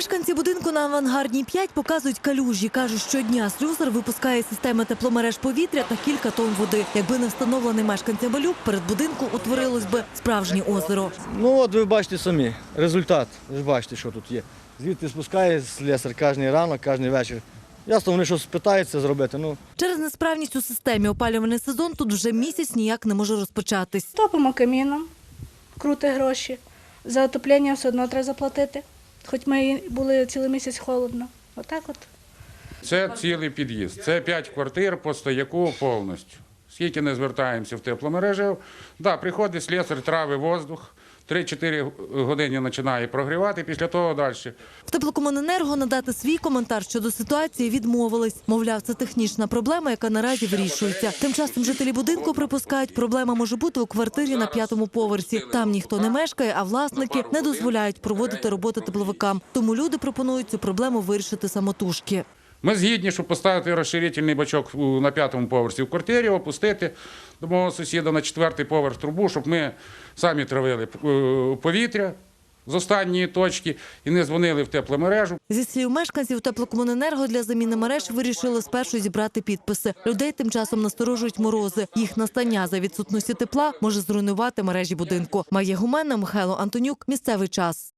Мешканці будинку на авангардній 5 показують калюжі. кажуть, щодня слюсар випускає системи тепломереж повітря та кілька тонн води. Якби не встановлений мешканцями люк, перед будинком утворилось би справжнє озеро. Ну от ви бачите самі, результат. Ви ж бачите, що тут є. Звідти спускає слесар кожен ранок, кожен вечір. Ясно, вони щось питаються зробити. Ну, Через несправність у системі опалювальний сезон тут вже місяць ніяк не може розпочатись. Топимо каміном, крути гроші. За отоплення все одно треба заплатити. Хоч ми були цілий місяць холодно. Отак от. Це цілий під'їзд. Це п'ять квартир по стояку повністю. Скільки не звертаємося в тепломережу, да, приходить слесар, трави воздух, 3-4 години починає прогрівати, після того далі. В теплокомуненерго надати свій коментар щодо ситуації відмовились. Мовляв, це технічна проблема, яка наразі вирішується. Тим часом жителі будинку припускають, проблема може бути у квартирі на п'ятому поверсі. Там ніхто не мешкає, а власники не дозволяють проводити роботи тепловикам. Тому люди пропонують цю проблему вирішити самотужки. Ми згідні, щоб поставити розширительний бачок на п'ятому поверсі в квартирі, опустити до мого сусіда на четвертий поверх трубу, щоб ми самі травили е, повітря з останньої точки і не дзвонили в тепломережу. Зі слів мешканців теплокомуненерго для заміни мереж вирішили спершу зібрати підписи. Людей тим часом насторожують морози. Їх настання за відсутності тепла може зруйнувати мережі будинку. Має гумена Михайло Антонюк. Місцевий час.